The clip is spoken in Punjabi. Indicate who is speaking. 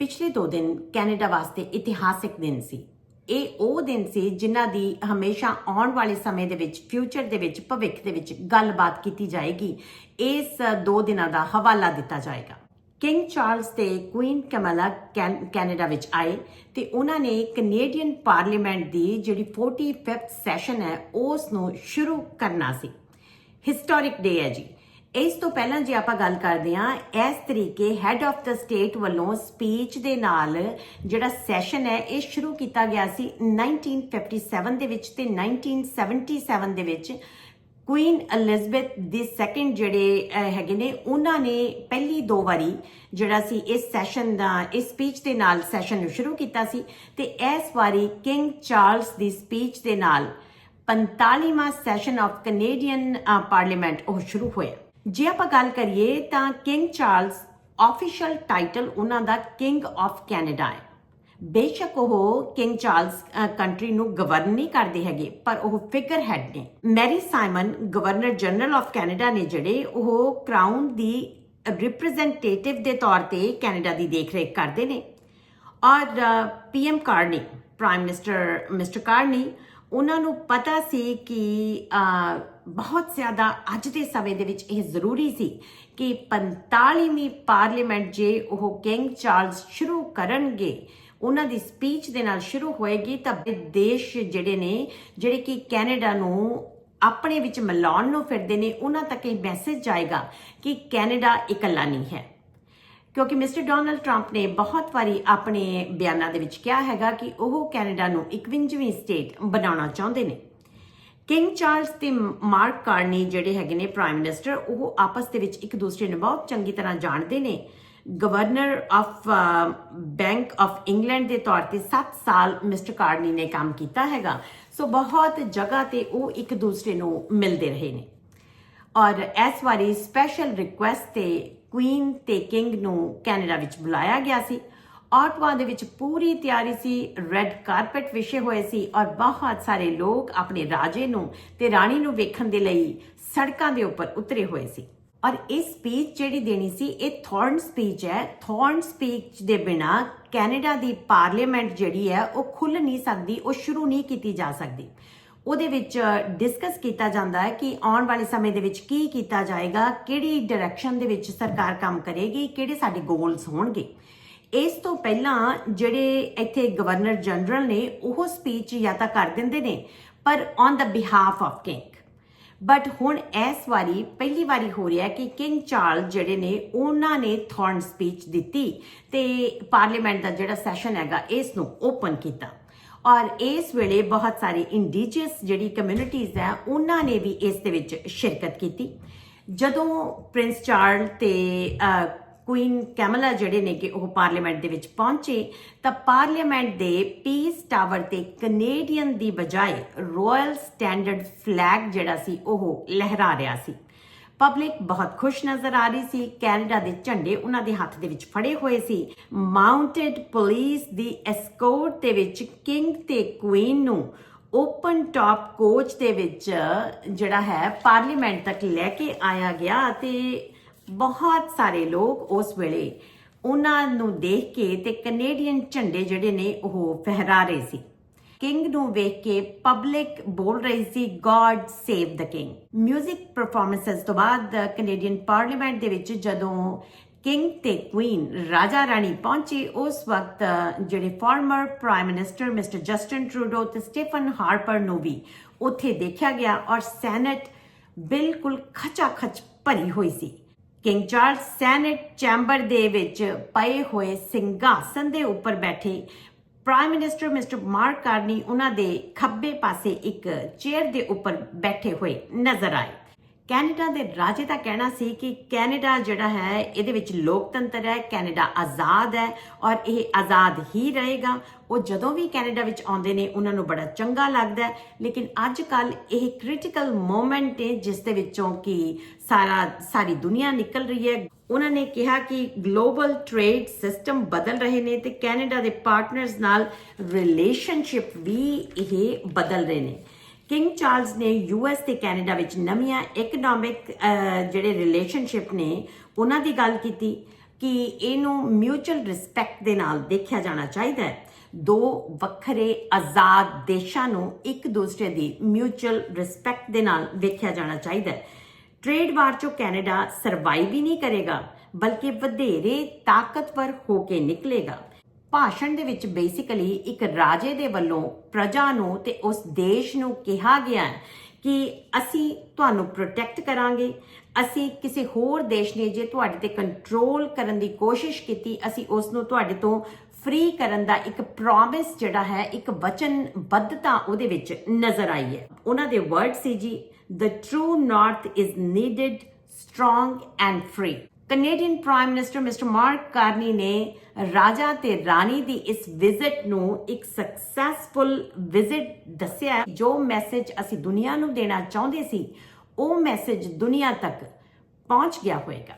Speaker 1: ਪਿਛਲੇ 2 ਦਿਨ ਕੈਨੇਡਾ ਵਾਸਤੇ ਇਤਿਹਾਸਿਕ ਦਿਨ ਸੀ। ਇਹ ਉਹ ਦਿਨ ਸੀ ਜਿਨ੍ਹਾਂ ਦੀ ਹਮੇਸ਼ਾ ਆਉਣ ਵਾਲੇ ਸਮੇਂ ਦੇ ਵਿੱਚ ਫਿਊਚਰ ਦੇ ਵਿੱਚ, ਭਵਿੱਖ ਦੇ ਵਿੱਚ ਗੱਲਬਾਤ ਕੀਤੀ ਜਾਏਗੀ। ਇਸ 2 ਦਿਨਾਂ ਦਾ ਹਵਾਲਾ ਦਿੱਤਾ ਜਾਏਗਾ। ਕਿੰਗ ਚਾਰਲਸ ਤੇ ਕੁਈਨ ਕਮਲਾ ਕੈਨ- ਕੈਨੇਡਾ ਵਿੱਚ ਆਏ ਤੇ ਉਹਨਾਂ ਨੇ ਕੈਨੇਡੀਅਨ ਪਾਰਲੀਮੈਂਟ ਦੀ ਜਿਹੜੀ 45th ਸੈਸ਼ਨ ਹੈ, ਉਸ ਨੂੰ ਸ਼ੁਰੂ ਕਰਨਾ ਸੀ। ਹਿਸਟੋਰਿਕ ਡੇ ਹੈ ਜੀ। ਇਸ ਤੋਂ ਪਹਿਲਾਂ ਜੇ ਆਪਾਂ ਗੱਲ ਕਰਦੇ ਹਾਂ, ਇਸ ਤਰੀਕੇ ਹੈੱਡ ਆਫ ਦਾ ਸਟੇਟ ਵੱਲੋਂ ਸਪੀਚ ਦੇ ਨਾਲ ਜਿਹੜਾ ਸੈਸ਼ਨ ਹੈ, ਇਹ ਸ਼ੁਰੂ ਕੀਤਾ ਗਿਆ ਸੀ 1957 ਦੇ ਵਿੱਚ ਤੇ 1977 ਦੇ ਵਿੱਚ ਕੁਈਨ ਐਲਿਜ਼ਬeth ਦੀ ਸੈਕੰਡ ਜਿਹੜੇ ਹੈਗੇ ਨੇ, ਉਹਨਾਂ ਨੇ ਪਹਿਲੀ ਦੋ ਵਾਰੀ ਜਿਹੜਾ ਸੀ ਇਸ ਸੈਸ਼ਨ ਦਾ, ਇਸ ਸਪੀਚ ਦੇ ਨਾਲ ਸੈਸ਼ਨ ਨੂੰ ਸ਼ੁਰੂ ਕੀਤਾ ਸੀ ਤੇ ਇਸ ਵਾਰੀ ਕਿੰਗ ਚਾਰਲਸ ਦੀ ਸਪੀਚ ਦੇ ਨਾਲ 45ਵਾਂ ਸੈਸ਼ਨ ਆਫ ਕੈਨੇਡੀਅਨ ਪਾਰਲੀਮੈਂਟ ਉਹ ਸ਼ੁਰੂ ਹੋਇਆ। ਜੇ ਆਪਾਂ ਗੱਲ ਕਰੀਏ ਤਾਂ ਕਿੰਗ ਚਾਰਲਸ ਆਫੀਸ਼ੀਅਲ ਟਾਈਟਲ ਉਹਨਾਂ ਦਾ ਕਿੰਗ ਆਫ ਕੈਨੇਡਾ ਹੈ। ਬੇਸ਼ੱਕ ਉਹ ਕਿੰਗ ਚਾਰਲਸ ਕੰਟਰੀ ਨੂੰ ਗਵਰਨ ਨਹੀਂ ਕਰਦੇ ਹੈਗੇ, ਪਰ ਉਹ ਫਿਗਰ ਹੈਡ ਨੇ। Mary Simon governor general of Canada ਨੇ ਜਿਹੜੇ ਉਹ ਕਰਾਊਨ ਦੀ ਰਿਪਰੈਜ਼ੈਂਟੇਟਿਵ ਦੇ ਤੌਰ ਤੇ ਕੈਨੇਡਾ ਦੀ ਦੇਖਰੇਖ ਕਰਦੇ ਨੇ। ਔਰ PM Carney prime minister mister Carney ਉਹਨਾਂ ਨੂੰ ਪਤਾ ਸੀ ਕਿ ਬਹੁਤ ਜ਼ਿਆਦਾ ਅੱਜ ਦੇ ਸਮੇਂ ਦੇ ਵਿੱਚ ਇਹ ਜ਼ਰੂਰੀ ਸੀ ਕਿ 45ਵੀਂ ਪਾਰਲੀਮੈਂਟ ਜੇ ਉਹ ਕਿੰਗ ਚਾਰਲਸ ਸ਼ੁਰੂ ਕਰਨਗੇ, ਉਹਨਾਂ ਦੀ ਸਪੀਚ ਦੇ ਨਾਲ ਸ਼ੁਰੂ ਹੋਏਗੀ, ਤਾਂ ਦੇਸ਼ ਜਿਹੜੇ ਨੇ, ਜਿਹੜੇ ਕਿ ਕੈਨੇਡਾ ਨੂੰ ਆਪਣੇ ਵਿੱਚ ਮਿਲਾਉਣ ਨੂੰ ਫਿਰਦੇ ਨੇ, ਉਹਨਾਂ ਤੱਕ ਇਹ ਮੈਸੇਜ ਜਾਏਗਾ ਕਿ ਕੈਨੇਡਾ ਇਕੱਲਾ ਨਹੀਂ ਹੈ। ਕਿਉਂਕਿ ਮਿਸਟਰ ਡੋਨਲਡ ਟਰੰਪ ਨੇ ਬਹੁਤ ਵਾਰੀ ਆਪਣੇ ਬਿਆਨਾਂ ਦੇ ਵਿੱਚ ਕਿਹਾ ਹੈਗਾ ਕਿ ਉਹ ਕੈਨੇਡਾ ਨੂੰ 51ਵੀਂ ਸਟੇਟ ਬਣਾਉਣਾ ਚਾਹੁੰਦੇ ਨੇ। ਕਿੰਗ ਚਾਰਲਸ ਤੇ ਮਾਰਕ ਕਾਰਨੀ ਜਿਹੜੇ ਹੈਗੇ ਨੇ ਪ੍ਰਾਈਮ ਮਿਨਿਸਟਰ, ਉਹ ਆਪਸ ਦੇ ਵਿੱਚ ਇੱਕ ਦੂਸਰੇ ਨੂੰ ਬਹੁਤ ਚੰਗੀ ਤਰ੍ਹਾਂ ਜਾਣਦੇ ਨੇ। Governor of bank of England ਦੇ ਤੌਰ ਤੇ 7 ਸਾਲ ਮਿਸਟਰ ਕਾਰਨੀ ਨੇ ਕੰਮ ਕੀਤਾ ਹੈਗਾ। ਸੋ ਬਹੁਤ ਜਗ੍ਹਾ ਤੇ ਉਹ ਇੱਕ ਦੂਸਰੇ ਨੂੰ ਮਿਲਦੇ ਰਹੇ ਨੇ। ਔਰ ਇਸ ਵਾਰੀ ਸਪੈਸ਼ਲ ਰਿਕੁਐਸਟ ਤੇ ਕੁਈਨ ਤੇ ਕਿੰਗ ਨੂੰ ਕੈਨੇਡਾ ਵਿੱਚ ਬੁਲਾਇਆ ਗਿਆ ਸੀ। ਆਟਵਾ ਦੇ ਵਿੱਚ ਪੂਰੀ ਤਿਆਰੀ ਸੀ ਰੈੱਡ ਕਾਰਪਟ ਵਿਛੇ ਹੋਏ ਸੀ ਔਰ ਬਹੁਤ ਸਾਰੇ ਲੋਕ ਆਪਣੇ ਰਾਜੇ ਨੂੰ ਤੇ ਰਾਣੀ ਨੂੰ ਵੇਖਣ ਦੇ ਲਈ ਸੜਕਾਂ ਦੇ ਉੱਪਰ ਉਤਰੇ ਹੋਏ ਸੀ। ਔਰ ਇਹ ਸਪੀਚ ਜਿਹੜੀ ਦੇਣੀ ਸੀ, ਇਹ ਥੌਰਨ ਸਪੀਚ ਹੈ। ਥੌਰਨ ਸਪੀਚ ਦੇ ਬਿਨਾ ਕੈਨੇਡਾ ਦੀ ਪਾਰਲੀਮੈਂਟ ਜਿਹੜੀ ਹੈ, ਉਹ ਖੁੱਲ ਨਹੀਂ ਸਕਦੀ, ਉਹ ਸ਼ੁਰੂ ਨਹੀਂ ਕੀਤੀ ਜਾ ਸਕਦੀ। ਉਹਦੇ ਵਿੱਚ ਡਿਸਕਸ ਕੀਤਾ ਜਾਂਦਾ ਹੈ ਕਿ ਆਉਣ ਵਾਲੇ ਸਮੇਂ ਦੇ ਵਿੱਚ ਕੀ ਕੀਤਾ ਜਾਏਗਾ, ਕਿਹੜੀ ਡਾਇਰੈਕਸ਼ਨ ਦੇ ਵਿੱਚ ਸਰਕਾਰ ਕੰਮ ਕਰੇਗੀ, ਕਿਹੜੇ ਸਾਡੇ ਗੋਲਸ ਹੋਣਗੇ। ਇਸ ਤੋਂ ਪਹਿਲਾਂ ਜਿਹੜੇ ਇੱਥੇ ਗਵਰਨਰ ਜਨਰਲ ਨੇ, ਉਹ ਸਪੀਚ ਜਾਂ ਤਾਂ ਕਰ ਦਿੰਦੇ ਨੇ, ਪਰ on the behalf of king but ਹੁਣ ਇਸ ਵਾਰੀ ਪਹਿਲੀ ਵਾਰੀ ਹੋ ਰਿਹਾ ਕਿ ਕਿੰਗ ਚਾਰਲ ਜਿਹੜੇ ਨੇ, ਉਹਨਾਂ ਨੇ ਥੌਰਨ ਸਪੀਚ ਦਿੱਤੀ ਤੇ ਪਾਰਲੀਮੈਂਟ ਦਾ ਜਿਹੜਾ ਸੈਸ਼ਨ ਹੈਗਾ, ਇਸ ਨੂੰ ਓਪਨ ਕੀਤਾ। ਔਰ ਇਸ ਵੇਲੇ ਬਹੁਤ ਸਾਰੇ ਇੰਡੀਜੀਅਸ ਜਿਹੜੀ ਕਮਿਊਨਿਟੀਜ਼ ਹੈ, ਉਹਨਾਂ ਨੇ ਵੀ ਇਸ ਦੇ ਵਿੱਚ ਸ਼ਿਰਕਤ ਕੀਤੀ। ਜਦੋਂ ਪ੍ਰਿੰਸ ਚਾਰਲ ਤੇ ਕੁਈਨ ਕੈਮਲਾ ਜਿਹੜੇ ਨੇ ਕਿ ਉਹ ਪਾਰਲੀਮੈਂਟ ਦੇ ਵਿੱਚ ਪਹੁੰਚੇ, ਤਾਂ ਪਾਰਲੀਮੈਂਟ ਦੇ ਪੀਸ ਟਾਵਰ ਤੇ ਕੈਨੇਡੀਅਨ ਦੀ ਬਜਾਏ ਰਾਇਲ ਸਟੈਂਡਰਡ ਫਲੈਗ ਜਿਹੜਾ ਸੀ, ਉਹ ਲਹਿਰਾ ਰਿਹਾ ਸੀ। ਪਬਲਿਕ ਬਹੁਤ ਖੁਸ਼ ਨਜ਼ਰ ਆ ਰਹੀ ਸੀ। ਕੈਨੇਡਾ ਦੇ ਝੰਡੇ ਉਹਨਾਂ ਦੇ ਹੱਥ ਦੇ ਵਿੱਚ ਫੜੇ ਹੋਏ ਸੀ। ਮਾਊਂਟਡ ਪੁਲਿਸ ਦੀ ਐਸਕੋਰਟ ਦੇ ਵਿੱਚ ਕਿੰਗ ਤੇ ਕੁਈਨ ਨੂੰ ਓਪਨ ਟਾਪ ਕੋਚ ਦੇ ਵਿੱਚ, ਜਿਹੜਾ ਹੈ ਪਾਰਲੀਮੈਂਟ ਤੱਕ ਲੈ ਕੇ ਆਇਆ ਗਿਆ ਤੇ ਬਹੁਤ ਸਾਰੇ ਲੋਕ ਉਸ ਵੇਲੇ ਉਹਨਾਂ ਨੂੰ ਦੇਖ ਕੇ ਤੇ ਕੈਨੇਡੀਅਨ ਝੰਡੇ ਜਿਹੜੇ ਨੇ ਉਹ ਫਹਿਰਾ ਰਹੇ ਸੀ। ਕਿੰਗ ਨੂੰ ਵੇਖ ਕੇ ਪਬਲਿਕ ਬੋਲ ਰਹੀ ਸੀ God save the King 뮤직 performances ਤੋਂ ਬਾਅਦ ਕੈਨੇਡੀਅਨ ਪਾਰਲੀਮੈਂਟ ਦੇ ਵਿੱਚ ਜਦੋਂ ਕਿੰਗ ਤੇ ਕੁਈਨ ਰਾਜਾ ਰਾਣੀ ਪਹੁੰਚੇ, ਉਸ ਵਕਤ ਜਿਹੜੇ former prime minister mister Justin Trudeau ਤੇ ਸਟੀਫਨ ਹਾਰਪਰ ਨੂੰ ਵੀ ਉੱਥੇ ਦੇਖਿਆ ਗਿਆ ਔਰ ਸੈਨੇਟ ਬਿਲਕੁਲ ਖਚਾਖਚ ਭਰੀ ਹੋਈ ਸੀ। ਕਿੰਗ ਚਾਰਲਸ ਸੈਨੇਟ ਚੈਂਬਰ ਦੇ ਵਿੱਚ ਪਏ ਹੋਏ ਸਿੰਘਾਸਨ ਦੇ ਉੱਪਰ ਬੈਠੇ prime minister mister Mark Carney ਉਹਨਾਂ ਦੇ ਖੱਬੇ ਪਾਸੇ ਇੱਕ ਚੇਅਰ ਦੇ ਉੱਪਰ ਬੈਠੇ ਹੋਏ ਨਜ਼ਰ ਆਏ। ਕੈਨੇਡਾ ਦੇ ਰਾਜੇ ਦਾ ਕਹਿਣਾ ਸੀ ਕਿ ਕੈਨੇਡਾ ਜਿਹੜਾ ਹੈ, ਇਹਦੇ ਵਿੱਚ ਲੋਕਤੰਤਰ ਹੈ, ਕੈਨੇਡਾ ਆਜ਼ਾਦ ਹੈ ਔਰ ਇਹ ਆਜ਼ਾਦ ਹੀ ਰਹੇਗਾ। ਉਹ ਜਦੋਂ ਵੀ ਕੈਨੇਡਾ ਵਿੱਚ ਆਉਂਦੇ ਨੇ, ਉਹਨਾਂ ਨੂੰ ਬੜਾ ਚੰਗਾ ਲੱਗਦਾ ਹੈ। ਲੇਕਿਨ ਅੱਜ ਕੱਲ ਇਹ ਕ੍ਰਿਟੀਕਲ ਮੂਮੈਂਟ ਹੈ, ਜਿਸ ਦੇ ਵਿੱਚੋਂ ਕਿ ਸਾਰਾ, ਸਾਰੀ ਦੁਨੀਆ ਨਿਕਲ ਰਹੀ ਹੈ। ਉਹਨਾਂ ਨੇ ਕਿਹਾ ਕਿ ਗਲੋਬਲ ਟ੍ਰੇਡ ਸਿਸਟਮ ਬਦਲ ਰਹੇ ਨੇ ਤੇ ਕੈਨੇਡਾ ਦੇ ਪਾਰਟਨਰਸ ਨਾਲ ਰਿਲੇਸ਼ਨਸ਼ਿਪ ਵੀ ਇਹ ਬਦਲ ਰਹੇ ਨੇ। ਕਿੰਗ ਚਾਰਲਸ ਨੇ ਯੂਐਸ ਤੇ ਕੈਨੇਡਾ ਵਿੱਚ ਨਵੀਆਂ ਇਕਨੋਮਿਕ ਜਿਹੜੇ ਰਿਲੇਸ਼ਨਸ਼ਿਪ ਨੇ, ਉਹਨਾਂ ਦੀ ਗੱਲ ਕੀਤੀ ਕਿ ਇਹਨੂੰ ਮਿਊਚੁਅਲ ਰਿਸਪੈਕਟ ਦੇ ਨਾਲ ਦੇਖਿਆ ਜਾਣਾ ਚਾਹੀਦਾ ਹੈ। ਦੋ ਵੱਖਰੇ ਆਜ਼ਾਦ ਦੇਸ਼ਾਂ ਨੂੰ ਇੱਕ ਦੂਸਰੇ ਦੀ ਮਿਊਚੁਅਲ ਰਿਸਪੈਕਟ ਦੇ ਨਾਲ ਵੇਖਿਆ ਜਾਣਾ ਚਾਹੀਦਾ ਹੈ। ਟ੍ਰੇਡ ਵਾਰ ਚੋਂ ਕੈਨੇਡਾ ਸਰਵਾਈਵ ਹੀ ਨਹੀਂ ਕਰੇਗਾ, ਬਲਕਿ ਵਧੇਰੇ ਤਾਕਤਵਰ ਹੋ ਕੇ ਨਿਕਲੇਗਾ। ਭਾਸ਼ਣ ਦੇ ਵਿੱਚ ਬੇਸਿਕਲੀ ਇੱਕ ਰਾਜੇ ਦੇ ਵੱਲੋਂ ਪ੍ਰਜਾ ਨੂੰ ਤੇ ਉਸ ਦੇਸ਼ ਨੂੰ ਕਿਹਾ ਗਿਆ ਹੈ ਕਿ ਅਸੀਂ ਤੁਹਾਨੂੰ ਪ੍ਰੋਟੈਕਟ ਕਰਾਂਗੇ, ਅਸੀਂ ਕਿਸੇ ਹੋਰ ਦੇਸ਼ ਨੇ ਜੇ ਤੁਹਾਡੇ ਤੇ ਕੰਟਰੋਲ ਕਰਨ ਦੀ ਕੋਸ਼ਿਸ਼ ਕੀਤੀ, ਅਸੀਂ ਉਸ ਨੂੰ ਤੁਹਾਡੇ ਤੋਂ ਫ੍ਰੀ ਕਰਨ ਦਾ ਇੱਕ ਪ੍ਰੋਮਿਸ ਜਿਹੜਾ ਹੈ, ਇੱਕ ਵਚਨਬੱਧਤਾ ਉਹਦੇ ਵਿੱਚ ਨਜ਼ਰ ਆਈ ਹੈ। ਉਹਨਾਂ ਦੇ ਵਰਡ ਸੀ ਜੀ the true north is needed strong and free. Canadian prime minister mister Mark Carney ਨੇ ਰਾਜਾ ਤੇ ਰਾਣੀ ਦੀ ਇਸ ਵਿਜ਼ਿਟ ਨੂੰ ਇੱਕ ਸਕਸੈਸਫੁਲ ਵਿਜ਼ਿਟ ਦੱਸਿਆ ਜੋ ਮੈਸੇਜ ਅਸੀਂ ਦੁਨੀਆ ਨੂੰ ਦੇਣਾ ਚਾਹੁੰਦੇ ਸੀ, ਉਹ ਮੈਸੇਜ ਦੁਨੀਆ ਤੱਕ ਪਹੁੰਚ ਗਿਆ ਹੋਵੇਗਾ